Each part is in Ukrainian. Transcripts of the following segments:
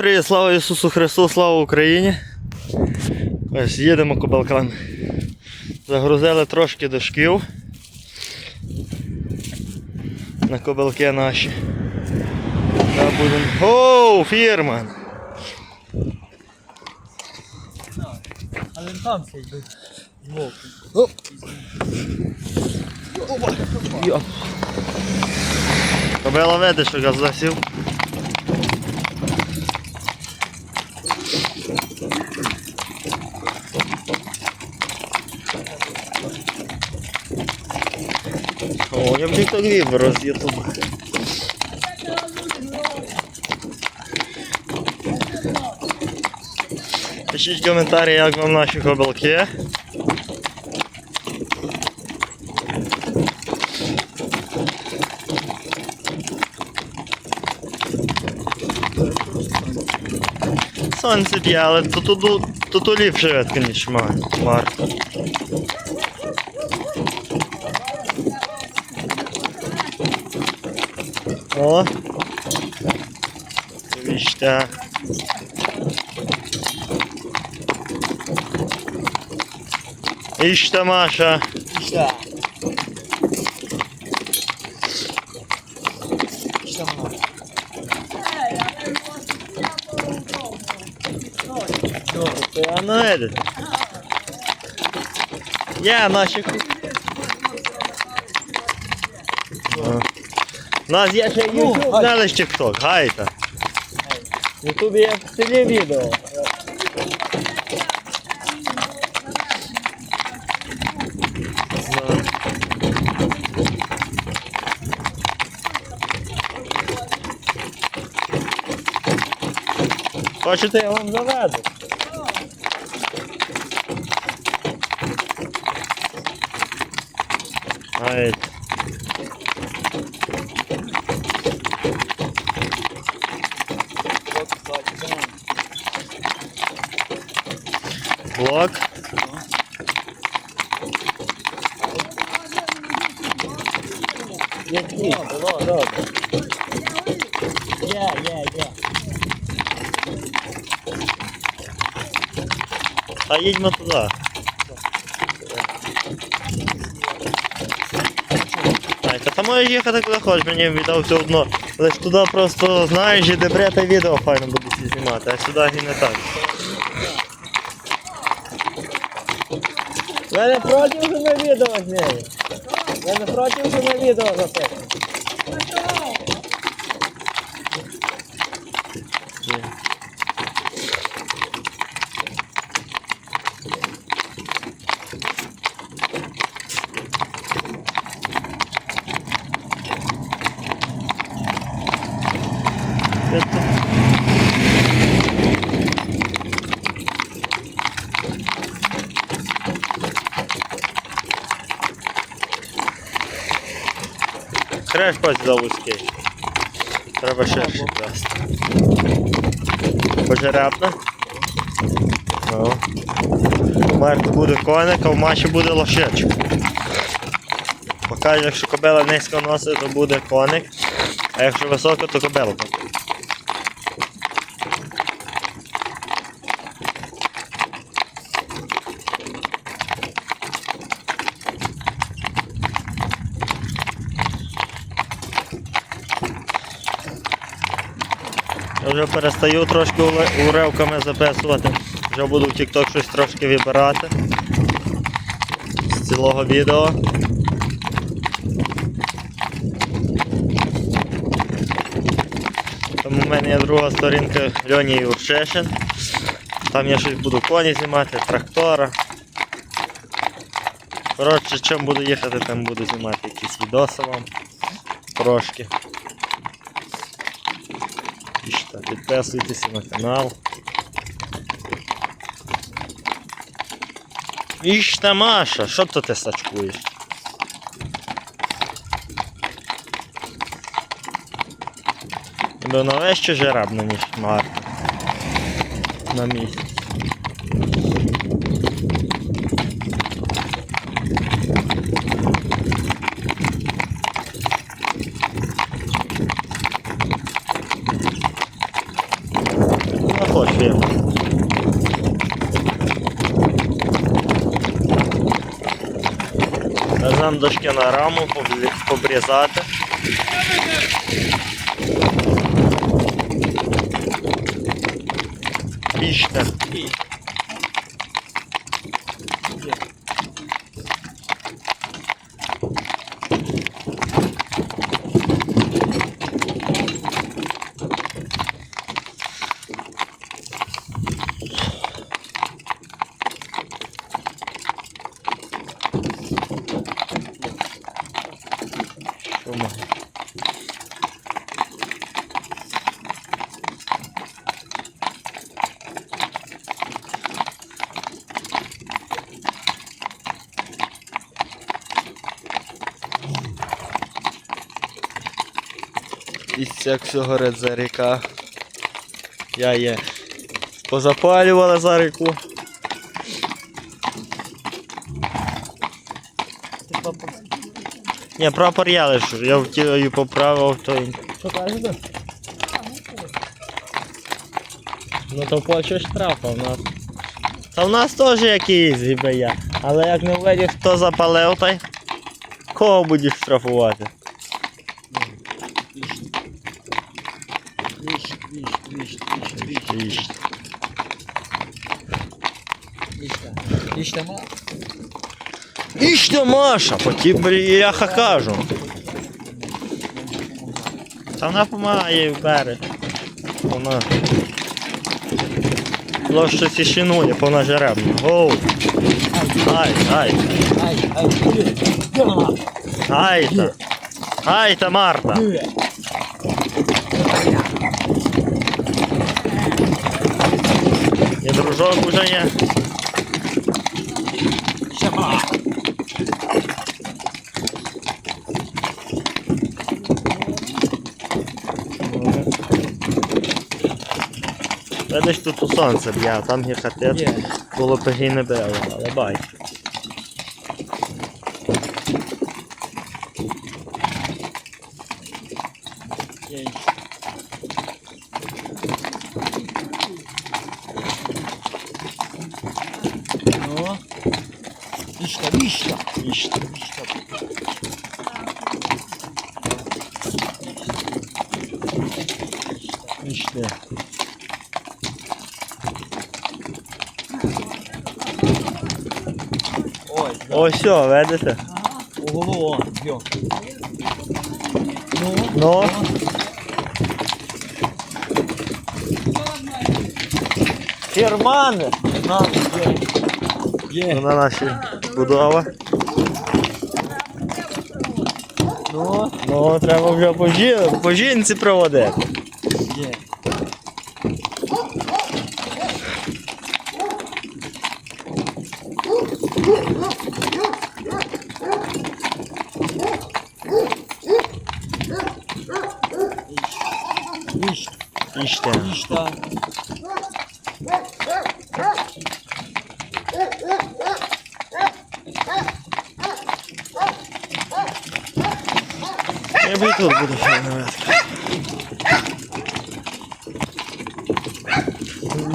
Привіт, слава Ісусу Христу, слава Україні. Ось їдемо кобалками. Загрузили трошки дошків на кобалки наші. Та будемо. Оу, фірман! Але там. Вовк. Оп. Йоп. Кобила веде, що газ засів. О, я б тільки виберу з ютуба. Пишіть коментарі, як вам наші кобилки. Сонце б'є, але тут, тут, тут уліпше ветка, О! Віщта. Ішта Маша. İşte. İşte bana. А ну это. Я наших. У нас є ще Ну, YouTube, знали ж TikTok, гайта. В Ютубі є селі відео. Хочете, я вам заведу? Ай. Є, є, є. А їдьмо туди. Ай, та можеш їхати куди хочеш, мені віддав все одно. Лиш туди просто знаєш, де брете відео файно буде знімати, а сюди і не так. Ви не проти, що ми відео зняли? Ви не проти, що на відео запишемо? Хреш пась за вузький. Треба ширше класти. Пожеребна. Ну. У Марк буде коник, а в Маші буде лошечка. Покаже, якщо кобила низько носить, то буде коник, а якщо високо, то кобилка. Вже перестаю трошки уривками записувати. Вже буду в TikTok щось трошки вибирати з цілого відео. Там у мене є друга сторінка Льоні Юршешин. Там я щось буду коні знімати, трактора. Коротше, чим буду їхати, там буду знімати якісь відоси вам. Трошки. І підписуйтесь на канал. Іш та Маша, що то ти сачкуєш? Бо нове ще жеребно, ніж Марта. На місці. Дошки на раму, побрізати. Піште. Що ми? Дивіться, як все горить за ріка. Я є. Позапалювали за ріку. Ні, прапор я лишу, я втілою поправив, то Що кажете? Ну то плачу штрафа в нас. Та в нас теж якісь гіби є. Але як не введеш, хто запалив, то й кого будеш штрафувати? Віщ, Іщ. віщ. Віщ там. Маша, потім бляха кажу. Та вона помагає в берег. Вона. Площа тишинує, повна жеребна. Гоу. Ай, ай. Ай, ай, ай. Дьома. Айта. Айта, Марта. Ге. І дружок уже є. Щапа. Видиш, тут у сонце б'є, там хатет. Було і не било, але бай. Ну. Віща, віща. Іще. Віща. Іще. Ой, да. Ось все, видите? У голову, б'є. Ну. Ну. Фірмани! На, є. Є. На наші будова. Ну. Ну, треба вже по, жі... по жінці проводити. Є. Віщ, Іще. Я і тут навести.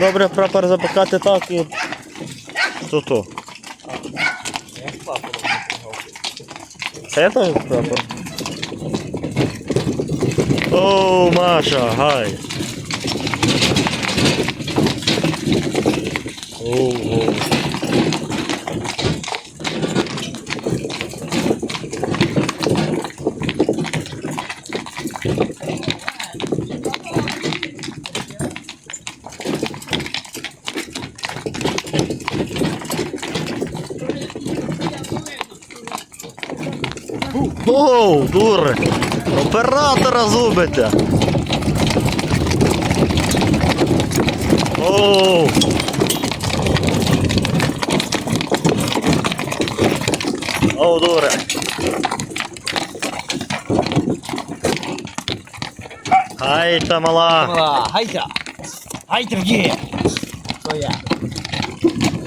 Добре прапор запакати так і. Тут. Це теж прапор. О, Маша, гай. Ого. Оу, дури! Оператора зубите! Оу! Оу, дури! Ай, та мала! То я.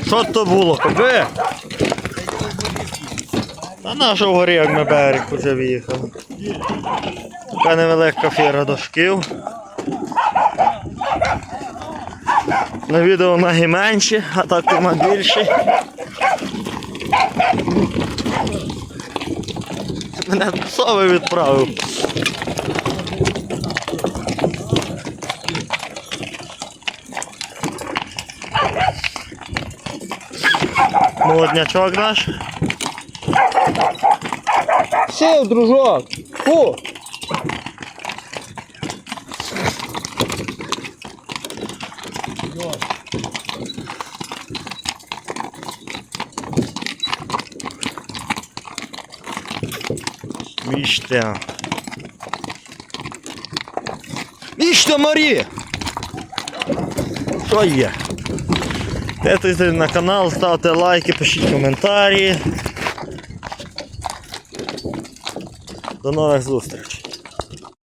Що то було? Коби? Та наша вгорі, як на берег уже в'їхав. Така невелика фіра дошків. На відео ноги менші, а так то більші. Мене сови відправив. Молоднячок наш. Сів, дружок. Фу. Вічте. Вічте, Марі! Що є? Підписуйтесь на канал, ставте лайки, пишіть коментарі. До нових зустрічей.